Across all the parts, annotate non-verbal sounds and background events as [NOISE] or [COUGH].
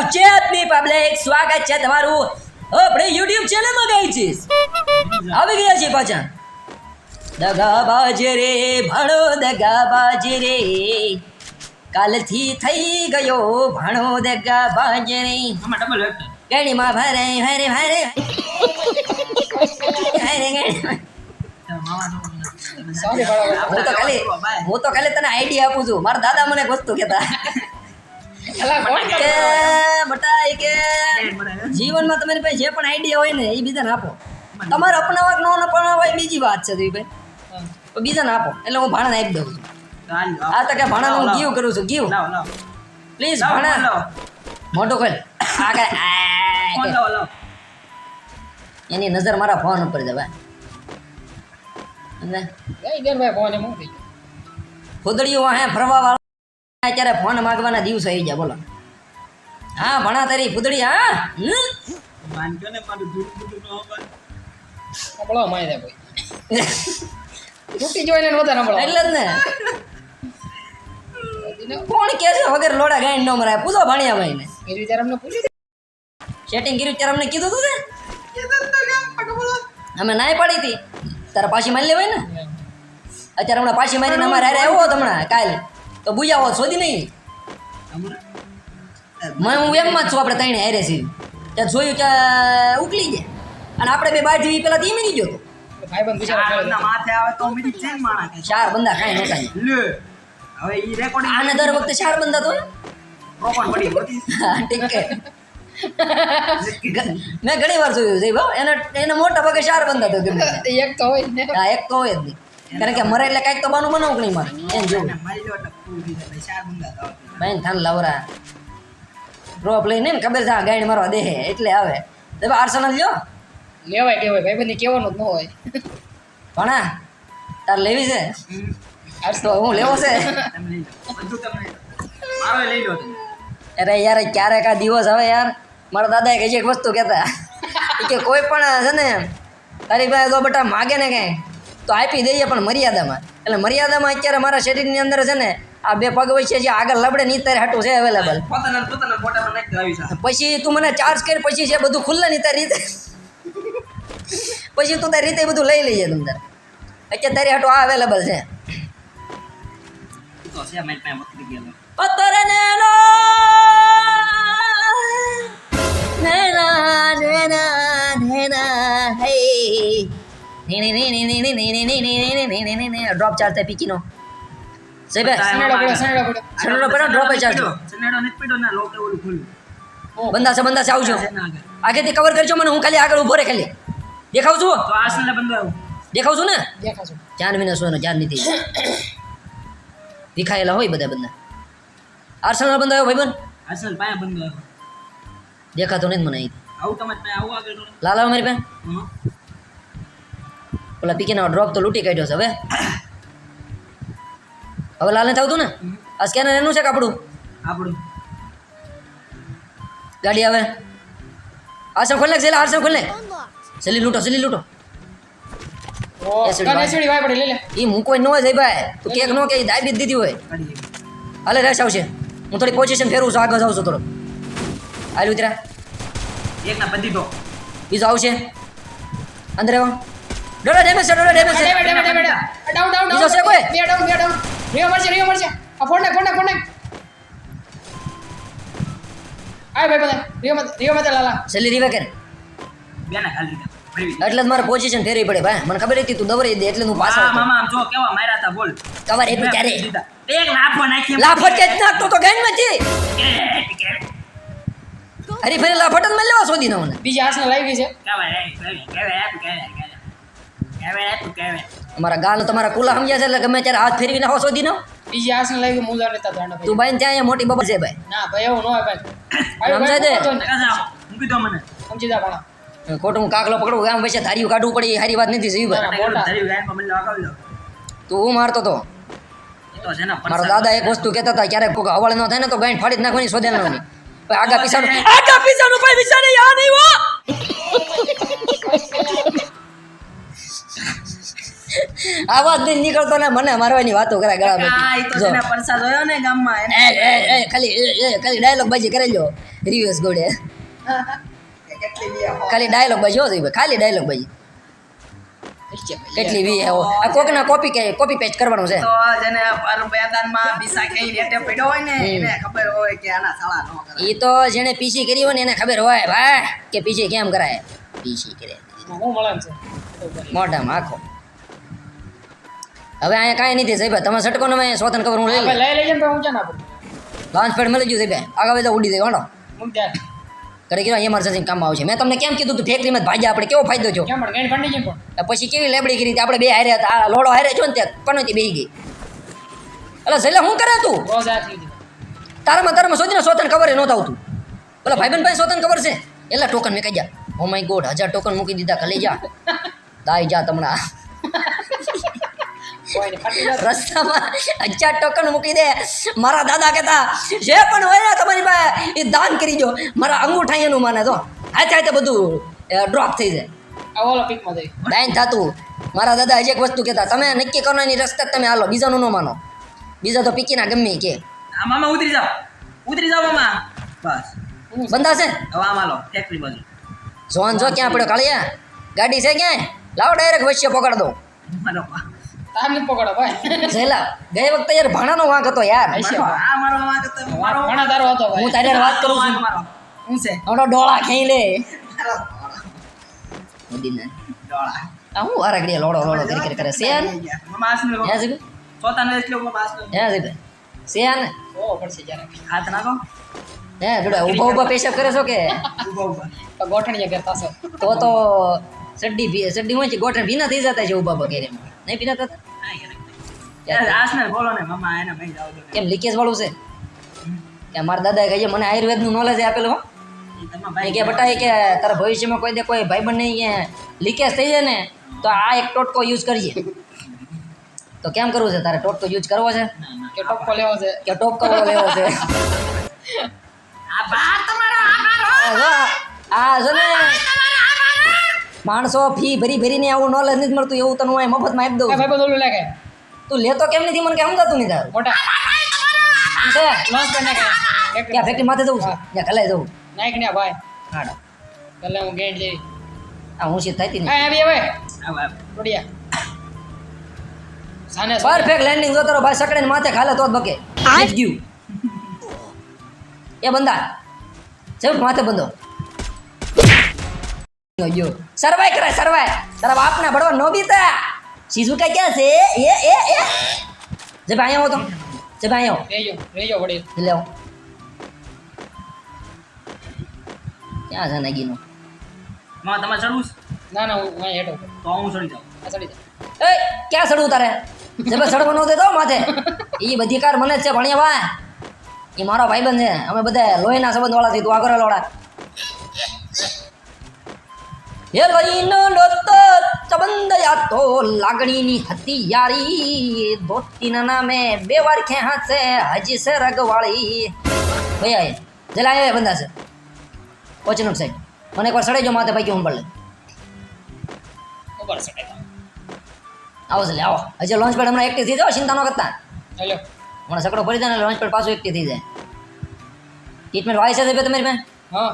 ગુજરાતની પબ્લિક સ્વાગત છે તમારું. આપણે યુટ્યુબ ચેનલમાં ગઈ છે આવી ગયા છે પાછા. દગાબાજ રે ભણો દગાબાજ રે. કાલથી થઈ ગયો ભણો દગાબાજ રે. ગણીમાં ભરે ભરે ભરે. હું તો ખાલી હું તો ખાલી તને આઈડિયા આપું છું. મારા દાદા મને વસ્તુ કહેતા. કે બટા એ કે જીવનમાં તમારી પાસે જે પણ આઈડિયા હોય ને એ બીજાને આપો. તમારે અપનાવવા કે ન અપનાવવા એ બીજી વાત છે ભાઈ તો બીજાને આપો. એટલે હું ભાણાને આપી દઉં છું. આ તો કે ભાણાને હું ગીવ કરું છું ગીવ પ્લીઝ ભાણા. મોટો ખોલ. આગળ એની નજર મારા ફોન ઉપર જવા અને ગઈ ગેર ભાઈ ફોન એમ હું થઈ ફૂદડીઓ હે ફરવા વાળા. અત્યારે ફોન માગવાના દિવસ આવી જાય બોલો. હા ભણા તારી ફૂદડી હા? માનજો ને મારું દૂધ બધું ન હોય માય દે તૂટી જોઈને વધારે સંભળો એટલે જ ને. કોણ કે છે વગર લોડા ગાઈન નો મરાય? પૂછો ભાણિયા ભાઈ ને એ વિચાર અમને પૂછી સેટિંગ કર્યું ત્યારે અમને કીધું તું ને? અમે નાય પાડી હતી. તારે પાછી મારી લેવાય ને? અત્યારે હમણાં પાછી મારીને અમારે હારે આવ્યો હોત હમણાં કાલ. તો બુજાવો શોધી નહીં? મેં હું એમમાં જ છું આપણે ત્રણે હારે છીએ ત્યાં જોયું કે ઉકલી જાય અને આપણે બે બાજુ પેલા ધીમી ગયો હતો ચાર બંદા માથે આવે તો મીરી છે ને માણા કે ચાર બંદા કાંઈ નહોતા. હવે ઈ રેકોર્ડિંગ આને દર વખતે ચાર બંદા તો પડી ઠીક મેં ઘણી વાર જોયું છે એને એને મોટા ભાગે ચાર બંદા તો એક તો હોય ને. હા એક તો હોય જ નહીં કારણ કે મરે એટલે કાંઈક તો બાનું બનાવું કે નહીં મારે? એમ જોવું. તો ભાઈ થાન લવરા. ડ્રોપ લઈને ને ખબર છે આ ગાડી મારવા દે એટલે આવે. તો ભાઈ લ્યો. લેવાય લેવાય ભાઈ કહેવાનું જ ન હોય. ભણા તાર લેવી છે? તો હું લેવો છે? અરે યાર ક્યારેક આ દિવસ આવે યાર. મારા દાદા કઈ એક વસ્તુ કહેતા. કે કોઈ પણ છે ને તારી પાસે જો બટા માગે ને કંઈ. તો આપી દઈએ પણ મર્યાદામાં. એટલે મર્યાદામાં અત્યારે મારા શરીરની અંદર છે ને આ બે પગ વચ્ચે જે આગળ લબડે ની તારે હાટું છે અવેલેબલ પછી તું મને ચાર્જ કરી પછી છે બધું ખુલ્લે ની તારી રીતે પછી તું તારી રીતે બધું લઈ લઈએ તમ અત્યારે તારી હાટું આ અવેલેબલ છે. પતર ને હે. ડ્રોપ ચાલતા પીકીનો. ડ્રોપ ચાર્જ બંદા છે બંદા આવજો. આગળથી કવર કરજો મને હું ખાલી આગળ ઊભો રે ખાલી. દેખાવ છું દેખાવ ને. ચાર મહિના દેખાયેલા હોય બધા બંદા આર્સનલ બંધ ભાઈ બન બંધ આવ્યો. દેખાતો નહીં મને લાલા મારી પાસે? ઓલા પીકેનો ડ્રોપ તો લૂંટી કાઢ્યો છે હવે. હવે લાલને થતું ને? આ સ્કેનર એનું છે કાપડું આપણું? ગાડી આવે. આસમ ખોલ નાખ જલ્દી આસમ ખોલ નાખ જલ્દી લૂંટો જલ્દી લૂંટો. મૂકો ન હોય જઈ ભાઈ તું કેક નો કે દાબી દીધી હોય. હાલે રેસ આવશે. હું થોડી પોઝિશન ફેરવું છું આગળ જાઉં છું થોડો હાલ ઉતરા. એક ના બધી તો બીજો આવશે. અંદર આવો. ડોડો ડેમેજ છે ડોડો ડેમેજ છે ડેમે ડેમે ડેમે ડાઉન ડાઉન બીજો છે કોઈ? બે ડાઉન બે ડાઉન રીઓ મરશે રીઓ મરશે આ ફોન નાખ ફોન નાખ ફોન નાખ આય ભાઈ બધા રીઓ મત રીઓ મત લાલા જલ્દી રીવે કર બે ના ખાલી એટલે જ મારે પોઝિશન ફેરવી પડે ભાઈ મને ખબર હતી તું દવરી દે એટલે હું પાછળ હા. મામા આમ જો કેવા માર્યા હતા બોલ કવર એટલું ત્યારે એક લાફો નાખી લાફો કે જ નાખતો તો ગાઈનમાંથી અરે ફરી લાફટ જ મેં લેવા શોધી ના મને બીજી હાસને લાવી છે કહેવાય, એ, કહેવાય, અમારા ગાલ તમારા કુલા સમજ્યા છે એટલે ગમે ત્યારે હાથ ફેરવી નાખો શોધી નો બીજી મુલા દાંડા તું ભાઈ ત્યાં અહીંયા મોટી બબર છે ભાઈ. ના ભાઈ એવું ન હોય ભાઈ. સમજાય દે. મૂકી દો મને. સમજી જા ભાણા ખોટું હું કાકલો પકડું ગામ વચ્ચે ધાર્યું કાઢવું પડે એ સારી વાત નથી જીવ ભાઈ. તું હું મારતો તો? એ તો છે ને મારા દાદા એક વસ્તુ કહેતા હતા ક્યારેક કોઈ હવાળ ન થાય ને તો ગાઈન ફાડી જ નાખવાની શોધે ન આગા પીસાનું આગા પીસાનું ભાઈ વિચારે યાદ નહીં હો આ વાત નહીં નીકળતો ને મને મારવાની વાતો કરે ગળા ઈ તો જો. જેને પરસા જોયો ને ગામમાં એ એ એ ખાલી એ, એ, ખાલી ડાયલોગ બાજી કરી લ્યો રિવ્યુસ ગોડે. ખાલી ડાયલોગ બાજી હો ભાઈ ખાલી ડાયલોગ બાજી. કેટલી વી આવો આ કોકના કોપી કે કોપી પેસ્ટ કરવાનું છે? તો જેને પર મેદાનમાં બીસા કે રેટે પડ્યો હોય ને એને ખબર હોય કે આના સાળા નો કરે એ તો જેને પીસી કરી હોય ને એને ખબર હોય ભાઈ કે પીસી કેમ કરાય? પીસી કરે. હું મળે છે? મોઢામાં આખો. હવે અહીંયા કાંઈ નથી સાહેબ તમે સટકો ને મેં સ્વતન કરવું હું લઈ લઈ લઈ લઈએ તો ઊંચા ના લોન્ચ પેડ મળી ગયું સાહેબ આગળ તો ઉડી જાય વાળો કરે કીધું એમરજન્સી કામ આવશે મેં તમને કેમ કીધું તું ફેક્ટરીમાં ભાજ્યા આપણે કેવો ફાયદો તો પછી કેવી લેબડી કરી આપણે બે હારે હતા આ લોડો હારે છો ને ત્યાં પનોતી બેહી ગઈ? એટલે છેલ્લે શું કરે તું? તારામાં તારામાં સોચીને સોતન ખબર નહોતા આવતું પેલા ભાઈબંધ ભાઈ સોતન ખબર છે? એટલા ટોકન મેં કહી જા ઓ માય ગોડ હજાર ટોકન મૂકી દીધા ખાલી જા. [LAUGHS] દાઈ જા જાય રસ્તામાં હજાર ટોકન મૂકી દે. મારા દાદા કહેતા જે પણ હોય ને તમારી પાસે એ દાન કરી દો. મારા અંગૂઠા એનું માને તો. હાથે હાથે બધું ડ્રોપ થઈ જાય. આ ઓલો પીકમાં જઈ દાન થતું. મારા દાદા હજી એક વસ્તુ કહેતા તમે નક્કી કરવાની રસ્તા જ તમે હાલો બીજાનું ન માનો. બીજા તો પીકીના ગમે કે. આ મામા ઉતરી જાઓ. ઉતરી જાઓ મામા. બસ. બંધા છે? હવે આમ હાલો ફેક્ટરી બાજુ. જોન જો ક્યાં પડ્યો કાળિયા. ગાડી છે ક્યાંય? લાવો ડાયરેક્ટ વચ્ચે પકડ દો. મારો બા. પકડો ભાઈ. જેલા ગઈ વખતે યાર ભાણાનો વાંક હતો યાર. હશે. આ મારો વાંક હતો, મારો ઘણા તારો હતો હું તારી વાત કરું છું. હું છે? હમણાં ડોળા ખેઈ લે. મોદીને. ડોળા. આ હું લોડો લોડો કરી કરી કરે. છે યાર મામા આસનું હે સીબે પોતાનો એટલો મામા આસનું. હે સીબે છે ઓ પડશે જ્યારે. હાથ નાખો. હે જોડે ઊભા ઊભા પેશાબ કરે છો કે? ગોઠણીયા કરતા ગોઠણીએ તાસો તો તો સડ્ડી સડ્ડી હોય છે ગોઠણ ભીના થઈ જતા છે ઊભા પગે નહીં ભીના થતા. કેમ લીકેજ વાળું છે? કે મારા દાદાએ કહીએ મને આયુર્વેદનું નોલેજ આપેલું હો. ઈ તમારા એ ભાઈ કે બટા કે તારા ભવિષ્યમાં કોઈ દે કોઈ ભાઈબંધ નહીં લીકેજ થઈ જાય ને તો આ એક ટોટકો યુઝ કરીએ. તો કેમ કરવું છે? તારે ટોટકો યુઝ કરવો છે. કે ટોપકો લેવો છે? કે ટોપકો લેવો છે? આ તમારો જો ને માણસો ફી ભરી ભરીને આવું નોલેજ નથી મળતું એવું તને હું મફતમાં આપી દઉં ભાઈ બધું લાગે. તું લેતો કેમ નથી મને કે સમજાતું નહીં તારું? મોટા. છે લોન્ચ કરી નાખે. ક્યાં ફેક્ટરી માથે જવું છે? ત્યાં કલાઈ જવું? નાખ ને ભાઈ. હાડો. કલે હું ગેટ જેવી આ હું શીત થતી નહીં. આવી હવે. આ સાને પરફેક્ટ લેન્ડિંગ જો તારો ભાઈ સકડે માથે ખાલે તો જ બકે. જીત ગયું એ બંદા ચલ માથે બંધો. ગયો સર્વાઈ કરાય સર્વાઈ તારા બાપના બળવા નો બીતા. શીશુ કા ક્યાં છે? એ એ એ. જે ભાઈ આવો તો. જે ભાઈ આવો. રેજો રેજો વડી. લે આવો. ક્યાં છે નાગીનો? મામા તમારે ચડવું? ના ના હું અહીં હેઠો તો હું ચડી જાઉં. આ ચડી જાઉં એ ક્યાં સડવું તારે? જે ભાઈ સડવો તો દેતો માથે. [LAUGHS] એ બધી કાર મને જ છે ભણ્યા ભાઈ. એ મારો ભાઈબંધ છે. અમે બધા લોહીના સંબંધ વાળા થી તું આગળ લોડા એ લોહીનો લોત ચબંદ યા તો લાગણીની હતી યારી દોસ્તીના નામે બે વાર ખેહા છે હજી છે રગવાળી ભાઈ આય જેલા આવ્યા બંધા છે ઓચનક સાહેબ મને એકવાર સડાઈ માથે ભાઈ હું પડલે આવો છે આવો હજી લોન્ચ પેડ હમણાં એકટી થઈ જાઓ ચિંતા ન કરતા હમણાં સકડો ફરી જાય લોન્ચ પેડ પાછું એકટી થઈ જાય ટ્રીટમેન્ટ વાય છે તમારી પાસે હા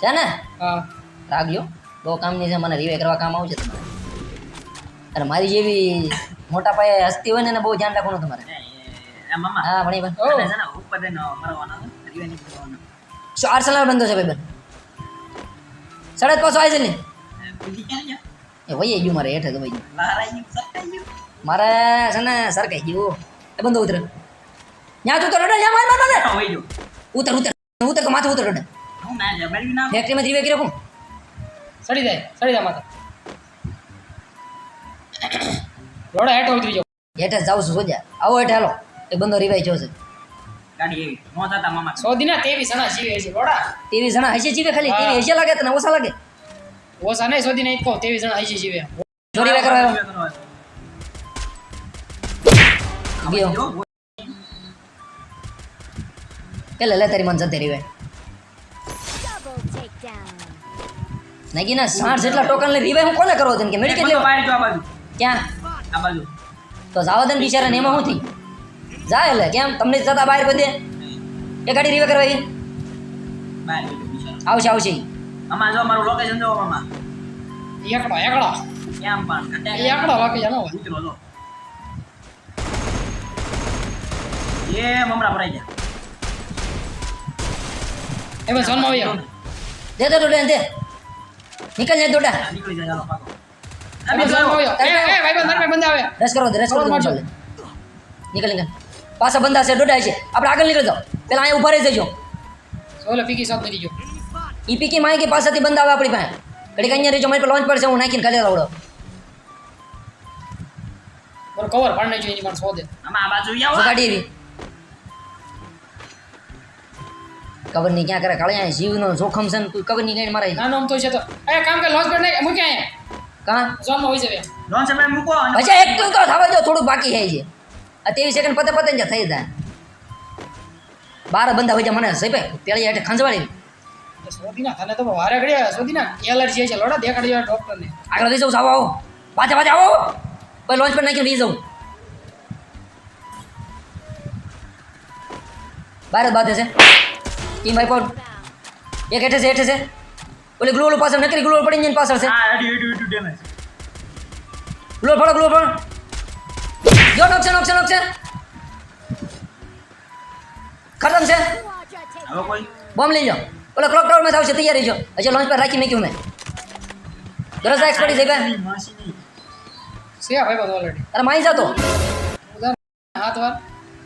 છે ને હા રાખજો બહુ કામની છે મને રિવે કરવા કામ આવશે તમારે. અને મારી જેવી મોટા પાયે હસ્તી હોય ને એને બહુ ધ્યાન રાખવાનું તમારે. હા ભણી ભાઈ. શું આર્સેનલ બંધો છે ભાઈ બેન? સડક પાછો આવે છે ને? એ, વહી ગયું મારે હેઠે દબાઈ ગયું. મારે છે ને સરકાઈ ગયું. એ બંધો ઉતરે. ત્યાં તું તો રડે જા માર માર માર હા, વહી ગયો. ઉતર ઉતર. ઉતર તો માથે ઉતર રડે. ફેક્ટરીમાં જીવે કર્યો કોણ? સડી જાય સડી જાય માથા. રોડા હેઠો ઉતરી જાવ હેઠે જાવ છું સોજા આવો હેઠે હાલો. એ બંદો રિવાઈ ગયો છે. ગાડી એવી. નો થતા મામા. સો દિના તેવી સણા જીવે છે રોડા. તેવી જણા હશે જીવે ખાલી. તેવી હશે લાગે તને? ઓછા લાગે? ઓછા નહીં સો દિના એક કહો તેવી જણા હજી જીવે. જો રિવાઈ કરવા ગયો. પેલે લે તારી મન જતી રીવે નાગીના સાઠ જેટલા ટોકન લઈ રીવાય હું કોને કરવો તને કે મેડિકેટ લેવા બહાર આ બાજુ. ક્યાં? આ બાજુ. તો જાવા દે બિચારા ને એમાં હું થી જાય એટલે કેમ? તમને જતા બહાર બધે એ ગાડી રીવે કરવા ઈ? બાય આવશે આવશે. આમાં જો મારું લોકેશન જો મામા એકડો એકડો. કેમ પણ એકડો બાકી જાનો હોય. ઉતરો જો. એ મમરા ભરાઈ ગયા. એમાં સોનમાં આવ્યો. દે દે દે દે. નીકળ જાય દોડા. નીકળી જાય રસ કરો રસ કરો નીકળ પાછા બંધા છે દોડા છે. આપણે આગળ નીકળી જાઓ. પેલા અહીંયા ઊભા રહી જજો. ઓલો પીકી જો ઈ પીકી માં કે પાસેથી બંધ આવે આપણી પાસે. ઘડીક અહીંયા રહેજો મારી પર લોન્ચ પડશે હું નાખીને ખાલી આવડો. કવર પાડ નાખજો એની માણસ હોદે. આમાં આ બાજુ આવો. ગાડી એવી કવર નહીં ક્યાં કરે? કાળિયા જીવનો જોખમ છે ને તું કવર નહીં કઈ મારે ના નામ તો છે તો. એ કામ કે લોન્ચ પર નહીં મૂકી અહીંયા. કા? જોમ હોય છે લોન્ચ પર મૂકો અચ્છા એક તો તો થવા દો થોડું બાકી છે છે આ ત્રેવીસ સેકન્ડ પતે પતે થઈ જાય. બાર બંધા હોય મને ભાઈ પેલા હેઠે ખંજવાળી. સોદીના તો વારે ઘડિયા સોદીના એલર્જી છે લોડા દેખાડજો ડોક્ટરને આગળ લઈ જાઉં આવો આવો. પાછા પાછા આવો. પછી લોન્ચ પર નાખીને લઈ જાઉં. બાર બાદ છે. ટીમ ભાઈ પણ એક હેઠે છે હેઠે છે ઓલી ગ્લોલ પાછળ નકરી ગ્લોલ પડી જાય ને પાછળ છે આ રેડી રેડી રેડી ડેમેજ ગ્લોલ ફળો ગ્લોલ ફળો જો નોકશે નોકશે નોકશે ખતમ છે Quadra take હવે કોઈ બોમ્બ લઈ જાઓ ઓલા ક્લોક ટાવરમાં થશે તૈયારી જો હજી લોન્ચ પર રાખી મેક્યું મેં ગરજ એક્સ પડી જાય બે માસી નહીં છે ભાઈ બધું ઓલરેડી અરે માઈ જાતો ઉદાહરણ હાથ વાર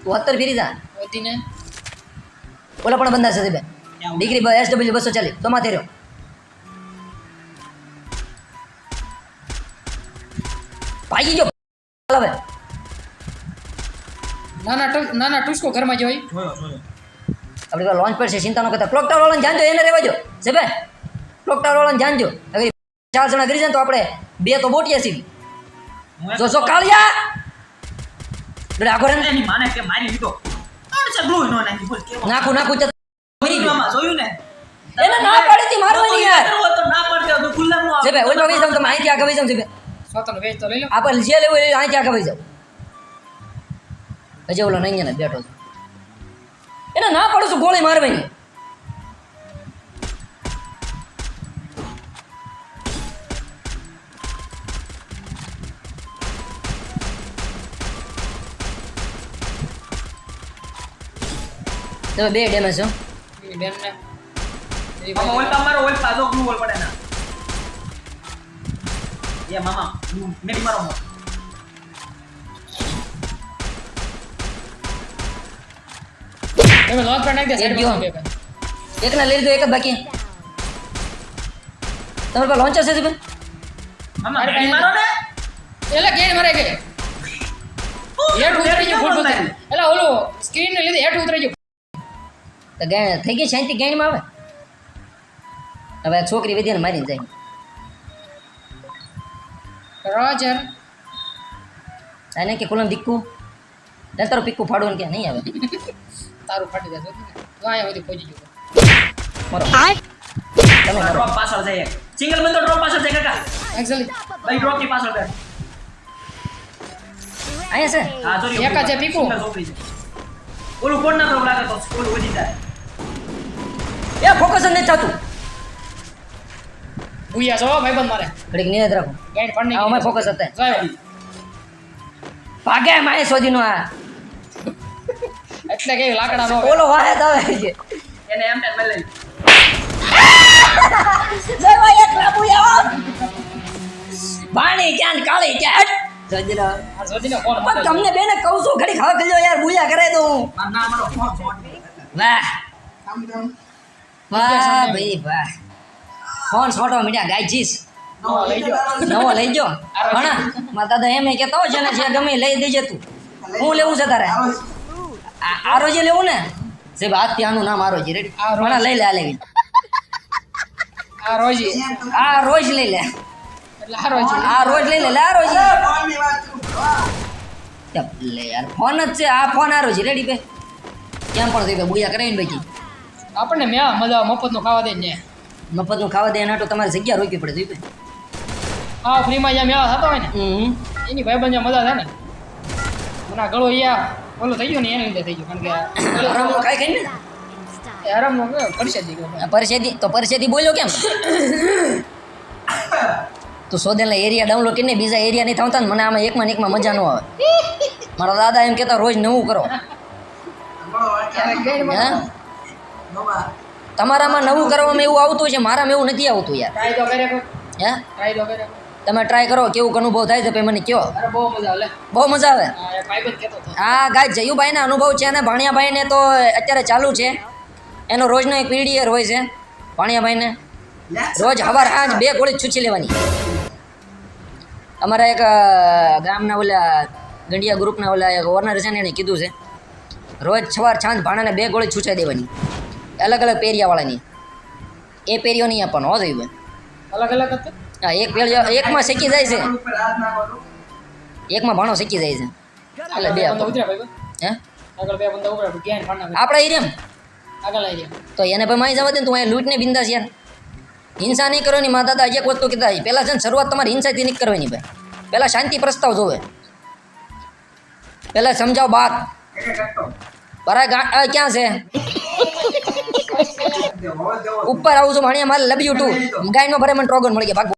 તું હત્તર ફેરી જા વધીને ઓલા પણ બંધા છે બેન. ડિગ્રી એસ ડબલ્યુ બસો ચાલીસ. તો માથે રહ્યો. ભાગી ગયો. હવે. નાના નાના ટુસ્કો ઘરમાં જ હોય. જોયો જોયો લોન્ચ પર છે ચિંતા ન કરતા. ક્લોક ટાવર વાળાને જાણજો એને રહેવાજો છે બે ક્લોક ટાવર વાળાને જાણજો અગર ચાર જણા કરી જાય તો આપણે બે તો બોટિયા સીધી હું જો જો કાળિયા! આખો રે માને કે મારી લીધો. આણ છે ગ્લુ નો નાખી ભૂલ કેવો? નાખું નાખું તો મરી ગયો આમાં જોયું ને? એને ના પાડી મારવાની યાર. તો તો ના પડતો તો ખુલ્લા નો છે બે ઓલમાં વહી જાઉં તમે આગળ વહી જાઉં છે બે સ્વતંત્ર વેચ તો લઈ લો. આપણે જે લેવું એ અહીંથી ક્યાં જાઉં હજી ઓલો નહીં ને બેઠો એને ના પાડું છું ગોળી મારવાની. તમે બે ડેમેજ છો. એની બેનને મામા ઓલ પા ઓલ પા ગ્લુ ઓલ પડે ના. એ મામા મેરી મારો મો તમે લોન્ચ પેડ નાખી દે એક ગયો. ભાઈ. લઈ લીધો એક જ બાકી. તમારે પાસે લોન્ચર છે જીબન મામા મારો ને? એટલે ગેડ મરે ગઈ હેઠ ઉતરી ગયું ફૂલ ઉતરી એટલે ઓલું સ્ક્રીન ને લીધે હેઠ ઉતરી ગયું. તો થઈ ગઈ શાંતિ ગેણમાં આવે હવે છોકરી વિદ્યાને મારીને જાય. રોજર. આને કે કુલમ દીકુ લે તારું પીકું ફાડવું કે નહીં આવે. તારું ફાટી જશે તો અહીંયા સુધી પહોંચી ગયો. મારો. તમે મારો. ડ્રોપ પાછળ જાય સિંગલ બંદો ડ્રોપ પાછળ જાય કાકા. એક્ઝેક્ટલી ભાઈ ડ્રોપની પાછળ જાય આયા છે? હા જો એક જ છે પીકુ. ઓલું કોણ ના કરવું લાગે તો સ્કૂલ વધી જાય. એ ફોકસ જ નથી થતું. ભૂયા છો ભાઈબંધ મારે. ઘડીક નિયત રાખો. ગાઈડ પણ નહીં. અમે ફોકસ હતા ભાગે માય સોજીનો આ. એટલે કે લાકડા નો ઓલો વાહે તો આવે છે. એને એમ ટેન મળી [LAUGHS] જય ભાઈ એકલા ભૂયા પાણી બાણી ક્યાં કાળી ક્યાં? સોજીનો. આ જોતીને ફોન પણ તમને બેને કહું છું ઘડી ખાવા ખીજો યાર બુયા કરાય તો હું. ના મારો ફોન ફોન વાહ. વાહ ભાઈ વાહ. ફોન છોટો મીડિયા ગાયજીસ નવો લઈ જો ભણા મારા દાદા એમ કહેતો હોય છે ને જે ગમે લઈ દેજે તું. હું લેવું છે તારે? આ આરોજે લેવું ને? જે હાથ ત્યાંનું નામ આરોજી. રેડી. ભણા લઈ લે આ લેવી. આ રોજી આ રોજ લઈ લે. આ રોજ લઈ લે લે આ રોજ લે યાર ફોન જ છે આ ફોન આરોજી. રેડી બે કેમ પણ થઈ બુયા કરાવીને ભાઈ આપણને મેં મજા મફતનું ખાવા દે ને. મફતનું ખાવા દે એના તો તમારે જગ્યા રોકવી પડે જોઈ હા ફ્રીમાં જ્યાં મેળા થતો હોય ને એની ભાઈબંધ જે મજા થાય ને. મને ગળો અહીંયા ઓલો થઈ ગયો ને એની લીધે થઈ ગયો. કારણ કે હરામનું ખાઈ ખાઈ ને? જ ગયો પરસેદી તો પરસેદી બોલ્યો કેમ? તો શોધેલા એરિયા ડાઉનલોડ કરીને બીજા એરિયા નહીં થતા ને મને આમાં એકમાં ને એકમાં મજા ન આવે. મારા દાદા એમ કહેતા રોજ નવું કરો. હે? તમારામાં નવું કરવામાં એવું આવતું છે મારામાં એવું નથી આવતું યાર. ટ્રાય તો કરે. હે? ટ્રાય તો કરે. તમે ટ્રાય કરો કેવું અનુભવ થાય છે મને કયો? બહુ મજા આવે બહુ મજા આવે? હા ગાય જયુભાઈના અનુભવ છે અને ભાણિયાભાઈને તો અત્યારે ચાલુ છે. એનો રોજનો એક પીડીયર હોય છે ભાણિયાભાઈને. રોજ હવાર સાંજ બે ગોળી છૂચી લેવાની. અમારા એક ગામના ઓલા ગંડિયા ગ્રુપના ઓલા એક ઓનર છે ને એને કીધું છે રોજ સવાર સાંજ ભાણાને બે ગોળી છૂચાઈ દેવાની. અલગ અલગ પેરિયાવાળાની એ પેરિયો નહીં આપવાનો હો થયું અલગ અલગ હા એક પેરિયો એકમાં શેકી જાય છે. એકમાં ભાણો શેકી જાય છે. એટલે બે હે? આગળ બે બંદા ઉતર્યા ગેન ફાડના આપણા એરિયામાં? તો એને ભાઈ માઈ જવા દે ને તું અહીંયા લૂંટને બિંદાસ યાર. હિંસા નહીં કરવાની માતા દાદા એક વસ્તુ કીધા છે. પહેલાં છે ને શરૂઆત તમારી હિંસાથી નહીં કરવાની ભાઈ. પહેલાં શાંતિ પ્રસ્તાવ જોવે. પહેલાં સમજાવ બાત. બરાબર ક્યાં છે? ઉપર આવું છું ભાણિયા મારે લબ યુ ટુ ગાયનો ભરે મને ટ્રોગન મળી ગયા ભાગ.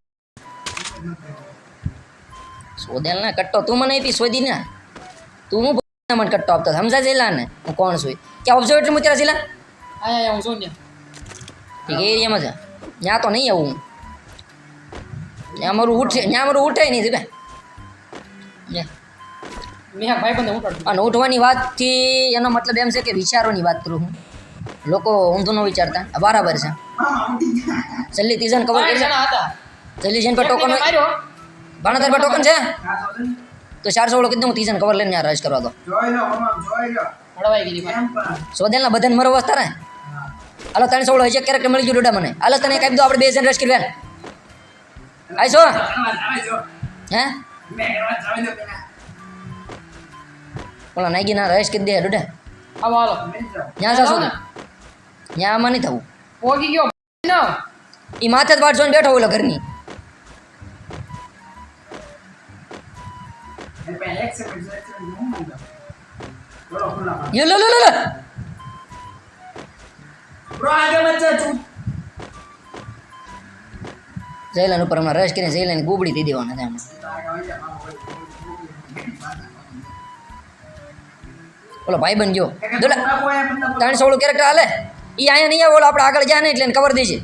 સોદેલ ના કટ્ટો તું મને આપી શોધી ના તું હું મને કટ્ટો આપતો? સમજા જઈલા ને હું કોણ છું? ક્યાં ઓબ્ઝર્વેટર જઈલા આયા આયા હું છું ને ઠીક એરિયામાં છે ત્યાં તો નહીં આવું ત્યાં મારું ઉઠે ત્યાં મારું ઉઠે નહીં ભાઈ મેં અને ઉઠવાની વાતથી એનો મતલબ એમ છે કે વિચારોની વાત કરું હું. લોકો ઊંધું ન વિચારતા. બરાબર છે. છેલ્લી તીજન કવર કરી છેલ્લી જલ્દી પર ટોકન ભાણતર પર ટોકન છે? તો ચારસો ઓળો કીધું હું તીજન કવર લઈને રશ કરવા દો. સોદેલના બધાને મરો વસ્તા રે હાલો ત્રણસો ઓળો હજી ક્યારેક મળી ગયું ડોડા મને. હાલો તને એક આપી દો આપણે બે જણ રશ કરી વેલ આવીશો. હે? ઓલા નાગી ના રશ કરી દે ડોડા. આવો હાલો. ત્યાં જશો ત્યાં આમાં નહીં થવું પોગી ગયો એ માથે વાટ જોઈને બેઠો ઓલા ઘરની લો લો જયલાન ઉપર હમણાં રશ કરીને જયલાની ગુબડી દઈ દેવાના છે હમણાં ઓલો ભાઈ બન ગયો ત્રણસો ઓળું કેરેક્ટર હાલે એ અહીંયા નહીં આવે ઓલો આપણે આગળ જાય ને એટલે એને કવર દે છે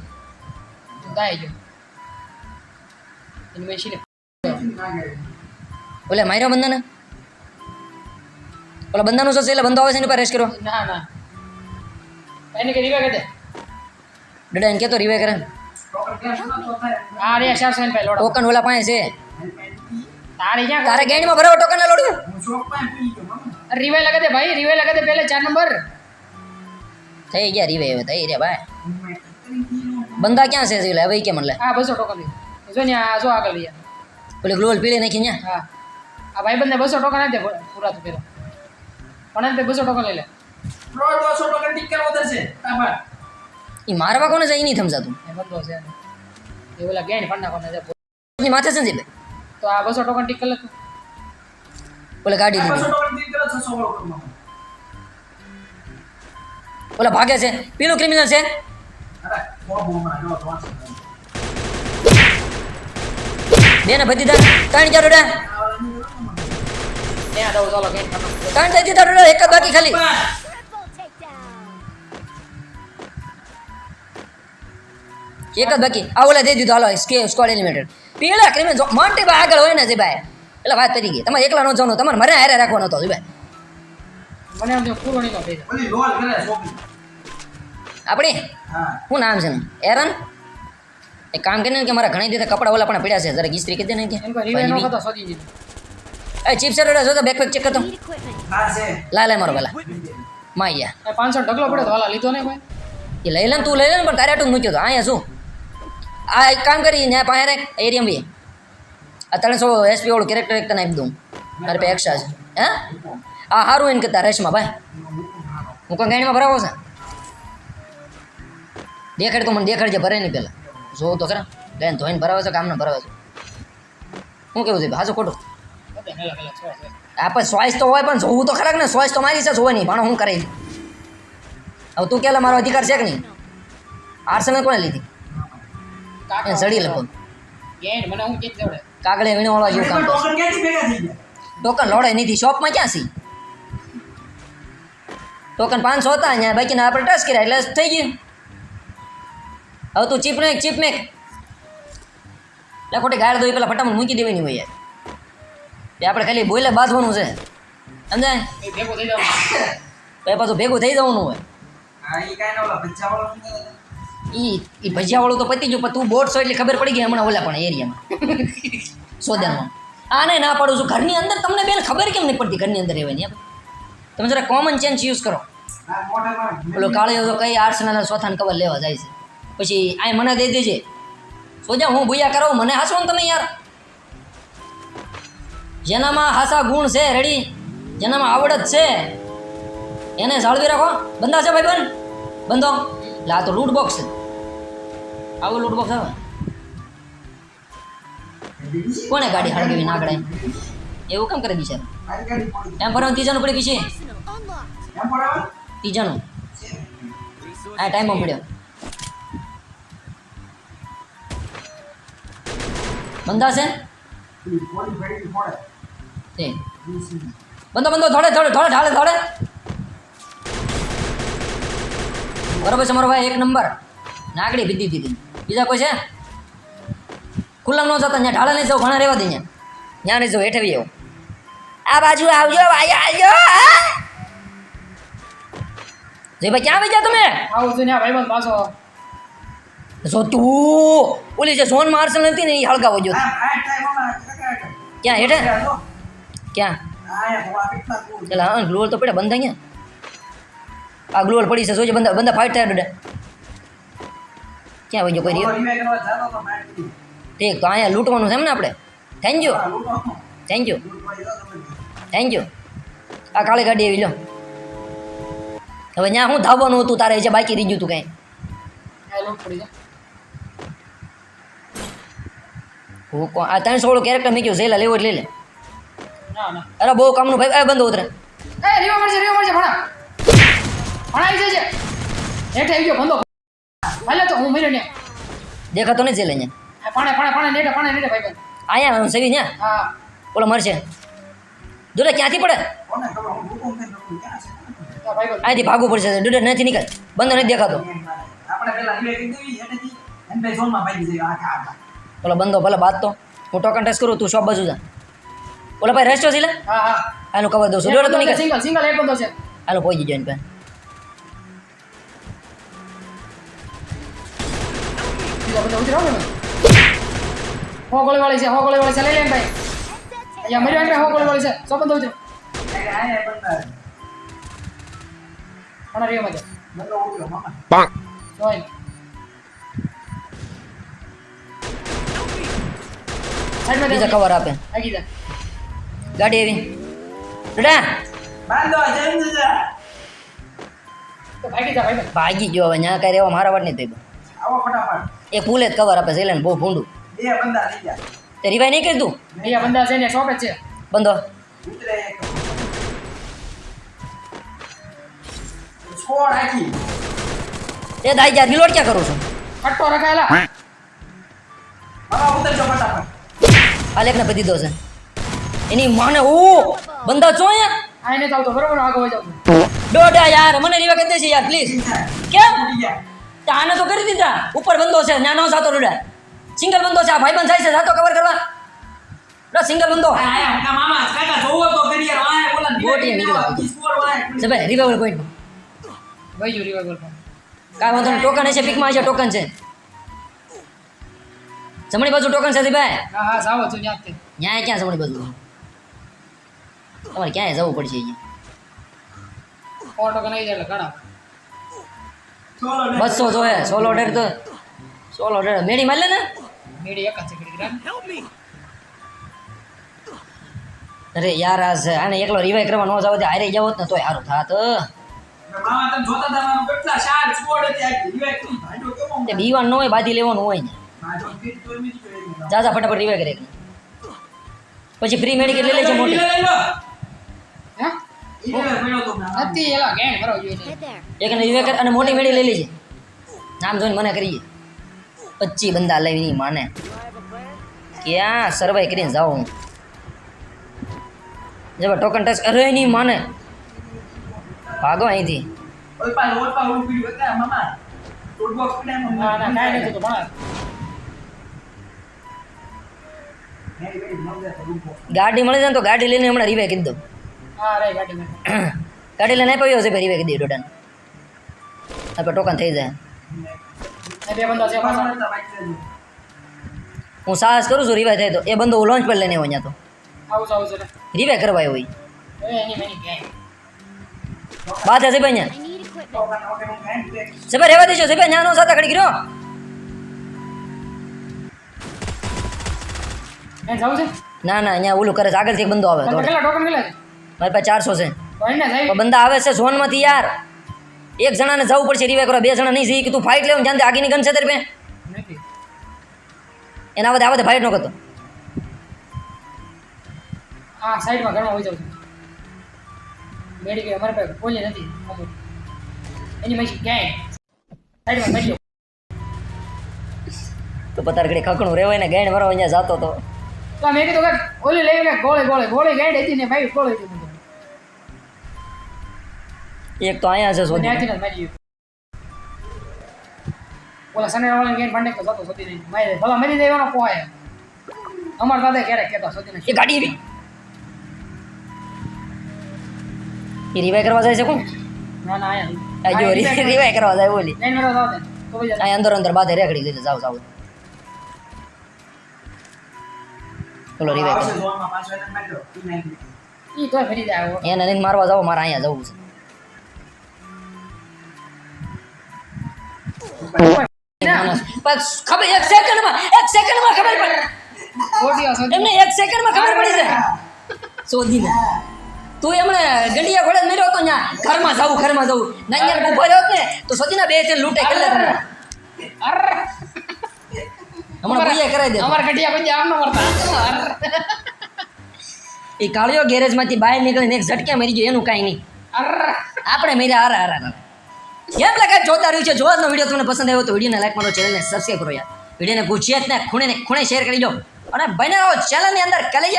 ઓલે માર્યો બંદાને ઓલા બંદાનું શું છે? એટલે બંદો આવે છે એની પર રેસ કરો ના ના. એને કે રિવાય કરે ડડા એને કહેતો રિવે કરે આ રે ચાર સેન પે લોડો. ટોકન ઓલા પાસે છે. તારે ક્યાં તારે ગેંડમાં ભરાવો ટોકન લોડ? રિવાય રીવે લગે દે ભાઈ રિવાય લગાદે પહેલે ચાર નંબર થઈ ગયા રીવે હવે થઈ રહ્યા ભાઈ. બંગા ક્યાં છે એટલે હવે મને હા બસો ટોકન દે જો ને આ જો આગળ લઈ પેલી ગ્લોલ પીળી નાખી ને હા. આ ભાઈ બંને બસો ટોકન આપી દે પૂરા તો પેલો પણ એમ તે બસો ટોકન લઈ લે. એ મારવા કોને જાય એ નહીં સમજાતું. એ બંધો છે એ ઓલા ગેણ પણ નાખવાના છે માથે છે ને તો આ બસો ટોકન ટીક કરી લે તું. ઓલે ગાડી દીધી ઓલા ભાગે છે. પેલું ક્રિમિનલ છે. બે ને ભજી દીધા ત્રણ ચાર ગેણ ત્રણ થઈ દીધા ડોડા એક જ બાકી ખાલી. એક જ બાકી. આ ઓલા દઈ દીધો હાલો સ્કે સ્કોડ એલિમેટેડ પેલા ક્રિમિનલ મોન્ટી ભાઈ આગળ હોય ને જે ભાઈ એટલે વાત કરી ગઈ. તમારે એકલા નો જવાનું તમારે મારે હારે રાખવાનો હતો ભાઈ મને આમ પૂરો નહીં આપણી? શું નામ છે એરન? એક કામ કરીને કે મારા ઘણી દીધા કપડા ઓલા પણ પડ્યા છે. જરા ઇસ્ત્રી કરી નહીં ને કે એ ચીપ સેટ જો તો બેકપેક ચેક કરતો. લા લે મારો પેલા માયા એ પાંચસો ઢગલો પડ્યો તો હાલા લીધો ને કોઈ. એ લઈ લે તું લઈ લે ને પણ તારે આટલું મૂક્યો તો અહીંયા શું? આ એક કામ કરી ને પાસે એરિયમ બી. આ ત્રણસો એસપી વાળું કેરેક્ટર એક તને આપી દઉં. મારે પે એક્સ્ટ્રા છે. હે? આ સારું એને કરતા રેશમાં ભાઈ. હું કોઈ ગાડીમાં ભરાવો છે? દેખાડ તો મને દેખાડજે ભરે નહીં પહેલાં. જોઉં તો ખરા. બેન ધોઈને ભરાવે છે કામને ભરાવે છે? શું કેવું છે? હાજુ ખોટું? આપણે ચોઈસ તો હોય પણ જોવું તો ખરાક ને ચોઈસ તો મારી છે જોવે નહીં. પણ હું કરી હવે તું કેલા મારો અધિકાર છે કે નહીં? આર્સેનલ કોને લીધી? એ સડી લખો. કાગળે વીણવાળા જેવું કામ ટોકન ક્યાંથી ભેગા થઈ ગયા? ટોકન લોડે નહીં શોપમાં ક્યાં છે? ટોકન પાંચસો હતા અહીંયા બાકીના આપણે ટચ કર્યા એટલે થઈ ગયું. હવે તું ચીપ નહીં ચીપ મેક એટલે ખોટી ગાળ દોઈ પેલા ફટાફટ મૂકી દેવાની હોય યાર. એ આપણે ખાલી બોઈલે બાંધવાનું છે. સમજાય? એ થઈ જાવ પછી પાછું ભેગું થઈ જવાનું હોય. એ ઈ ભજીયાવાળું તો પતી ગયું પણ તું બોટ છો એટલે ખબર પડી ગઈ હમણાં ઓલા પણ એરિયામાં. સોદાનમાં આને ના પાડું છું. ઘરની અંદર તમને બેન ખબર કેમ નહીં પડતી ઘરની અંદર રહેવાની એમ? તમે જરા કોમન સેન્સ યુઝ કરો. કાળી ઓલો કાળિયો તો કઈ આર્ટ્સના ચોથાને કવર લેવા જાય છે. પછી આ મને દઈ દેજે. સોજા, હું ભૂયા કરો મને હાસો ને તમે યાર. જેનામાં હાસા ગુણ છે, રેડી? જેનામાં આવડત છે, એને જાળવી રાખો. બંધા છે ભાઈ બન બંધો. એટલે આ તો લૂટ બોક્સ છે. આવું લૂટ બોક્સ આવે. કોને ગાડી હળગવી નાગડે એવું કેમ કરે બિચાર? એમ ફરવાનું ત્રીજાનું પડી પછી ત્રીજાનું. આ ટાઈમમાં પડ્યો. બંધા છે પેલી પોલી ભેડી પડે તે બંધો બંધો થોડે થોડે થોડે ઢાળે થોડે બરોબર છે મારો ભાઈ એક નંબર. નાગડી પીધી દીધી. બીજા કોઈ છે? ખુલ્લા ન જતા ત્યાં ઢાળે નહીં જાવ ઘણા રહેવા દે ત્યાં ત્યાં નહીં જાવ હેઠે આવો. આ બાજુ આવજો ભાઈ આવજો જય ભાઈ ક્યાં આવી ગયા તમે? આવું છું ભાઈ પાછો. જો તું? ઓલી જે સોન માર્શલ નથી ને એ હળગાવો જો. ક્યાં હેઠે? ક્યાં? એટલે હા ગ્લોવલ તો પડે બંધ અહીંયા. આ ગ્લોવલ પડી છે સોજે બંધા બંધા ફાઇટ થાય ડે ક્યાં ફાઈટ કરી ઠીક તો અહીંયા લૂંટવાનું છે એમ ને આપણે? Thank you thank you thank you આ કાળી ગાડી આવી લો હવે ત્યાં હું ધાવવાનું હતું તારે જે બાકી રહી ગયું તું કાંઈ. આ લોટ પડી જાય હું કો આ ત્રણ સોળું કેરેક્ટર મેં કહ્યું ઝેલા લેવો એટલે લઈ લે. ના ના અરે બહુ કામનું ભાઈ એ બંધ ઉતરે. એ રીવા મળશે રીવા મળશે ભણા. ભણા આવી હેઠે આવી ગયો બંધો હાલે તો હું મર્યો ને દેખાતો નહીં ઝેલે અહીંયા. પાણે પાણે પાણે નેટે પાણે નેટે ભાઈબંધ. અહીંયા સવી ત્યાં હા. ઓલો મરશે. દુડે ક્યાંથી પડે? હું અહીંથી ભાગવું પડશે દુડે નથી નીકળ બંધ નથી દેખાતો. આપણે પેલા ઝોનમાં ભાગી જઈએ આખા આખા. ઓલો બંધો ભલે બાદ તો. હું ટોકન ટેસ્ટ કરું તું શોપ બાજુ જા. બોલો ભાઈ રેસ્ટો છે લે હા હા. આનું કવર દઉં છું. જોડે તું નીકળ. સિંગલ સિંગલ એક બંધો છે. હાલો પહોંચી જાય પેન હો ગોળી વાળી છે હો ગોળી વાળી છે. લઈ લે ભાઈ. અહીંયા મરી એટલે હો ગોળી વાળી છે? સો બંધો ભણા બીજા કવર આપે. ગાડી આવી. ડડા બાંધો જમ જજા ભાગી જા ગયો હવે ત્યાં કાંઈ રહેવા મારા વાત નહીં થઈ આવો ફટાફટ. એક ફૂલે જ કવર આપે છે બહુ ભૂંડું. બે બંદા થઈ ગયા. તે રિવાય નહીં કરી તું બંધા છે ને શોખ છે. બંધો. એ દાઈ યાર રિલોડ ક્યાં કરું છું? કટ્ટો રખાયેલા. ઉતરજો ફટાફટ. આ લેખને પતી દો છે એની માને ઓ બંદા છો અહીંયા. આને ચાલતો બરોબર? આગળ વહી જાવ ડોડા યાર મને રીવા કરી છે યાર પ્લીઝ કેમ? આને તો કરી દીધા. ઉપર બંદો છે નાનો સાતો ડોડા સિંગલ બંદો છે આ ભાઈ ભાઈબંધ થાય છે સાતો કવર કરવા. લો સિંગલ બંદો. મામા કાકા જોવો તો કરી યાર વાય બોલા વાય છે ભાઈ રિવાઈવલ પોઈન્ટ વહી જો રીવા બોલ કાંઈ વાંધો નહીં ટોકન હશે પીકમાં છે ટોકન છે. જમણી બાજુ ટોકન છે ભાઈ હા હા સાવ છું ત્યાં ન્યાય ક્યાં જમણી બાજુ? તમારે ક્યાંય જવું પડશે અહીંયા? સો ટકા નહીં જાય ઘણા. સોલો બસો જોહે સોલો ડેર તો સોલો ડેર. મેડી મારે ને. મેળી એક જ છે અરે યાર આ છે આને એકલો રિવાઈ કરવા ન જાવ હારે જાવ ને તોય સારું થાત. બીવાન ન હોય બાજી લેવાનું હોય ને. જ જા જા ફટાફટ રિવાઈ કરે પછી ફ્રી મેડિકેટ લઈ લેજો મોટી. લઈ લો. હે ઈ લેવા પડ્યો તો ના. નથી એલા ગેંગ ભરવો જોઈએ એક ને વિવેક અને મોટી મેડી લઈ લેજે. નામ જોઈને મને કરીએ. પચી બંદા લઈ નહીં માને. ક્યાં સર્વાઈ કરીને જાઉં હું? જબર ટોકન ટચ અરે નહીં માને. ભાગો અહીંથી. ઓય પા ઓય પા ઊભી રહ્યો. એટલે મામા, પડ્યા એમાં ના ના કાંઈ નથી તો ભણા મેરી બેરી નવજાત ટૂલબોક્સ. ગાડી મળી જાય ને તો ગાડી લઈને હમણાં રીવે કીધું હા ગાડી લઈને આપ્યો છે ભાઈ રીવે કીધી ડોડાને આપણે ટોકન થઈ જાય. છે. હું સાહસ કરું છું રીવે થાય તો. એ બંદો લોન્ચ પર લઈને અહીંયા તો. આવું છે, આવું છે. રે. રીવે કરવા હોય બાદ હશે ભાઈ. સભા રહેવા દેજો. સભા ન્યાનો સાથે ખડી ગયો. જાવું છે? ના ના અહીંયા ઓલું કરે છે. આગળથી એક બંદો આવે. કેટલા ટોકન કેટલા મારી પાસે ચારસો છે. બંદા આવે છે સોનમાંથી યાર. એક જણાને જવું પડશે રિવાય કરવા. બે જણા નહીં સહી કે તું ફાઇટ લેવું. જાણતે આગીની ગન છે તારી એના બધા આવે ફાઇટ નો કરતો. આ સાઈડમાં ઘરમાં હોઈ જાવ મેડી અમારે પાસે કોઈ નથી. એની પછી ગેંગ સાઈડમાં કરી તો પતાર ઘડી ખકણું રહેવાય ને ગેણ મારો અહીંયા જાતો તો. તો મેં કીધું કે ઓલી લઈ કે ગોળે ગોળે ગોળે ગાઈડ હતી ને ભાઈ ગોળે હતી મને. એક તો અહીંયા છે તો શોધી ત્યાંથી જ મારી ઓલા સને વાળા ગેંગ પાંડે તો જતો સોધી નહીં મારી ભલા મરી દેવાનો પોય અમાર દાદા ક્યારેક કહેતા સોધી એ નહીં ગાડી એવી એ રિવાય કરવા જાય છે કોણ ના ના આયા આ જો રિવાય કરવા જાય બોલી નહીં મેળો જાવ દે તો ભાઈ અહીંયા અંદર અંદર બાધે રેખડી ગઈ જાવ જાવ કરો. પાછો એને એને મારવા જાવ મારે અહીંયા જવું છે. બસ ખબર એક સેકન્ડમાં એક સેકન્ડમાં ખબર પડે. એમને એક સેકન્ડમાં ખબર પડી છે. શોધીને. તું એમણે ગંડિયા ઘોડે મેર્યો હતો ત્યાં ઘરમાં જવું ઘરમાં જવું ના અહીંયા ઊભો રહ્યો ને તો સોધીના બે છે લૂંટે કેટલા તમે. અર. હમણાં ભૂયા કરાવી દે અમાર કટિયા પછી આમ ન વર્તા એ કાળિયો ગેરેજમાંથી બહાર નીકળીને એક ઝટકે મરી ગયો એનું કાંઈ નહીં. આપણે મર્યા હારા હારા. કેમ લાગે જોતા રહ્યું છે? જો આજનો વીડિયો તમને પસંદ આવ્યો તો વિડીયોને લાઈક મારો ચેનલને સબસ્ક્રાઈબ કરો યાર. વિડીયોને ને ખૂણે ખૂણે શેર કરી દો. અને બનાવો ચેનલની અંદર કલેજા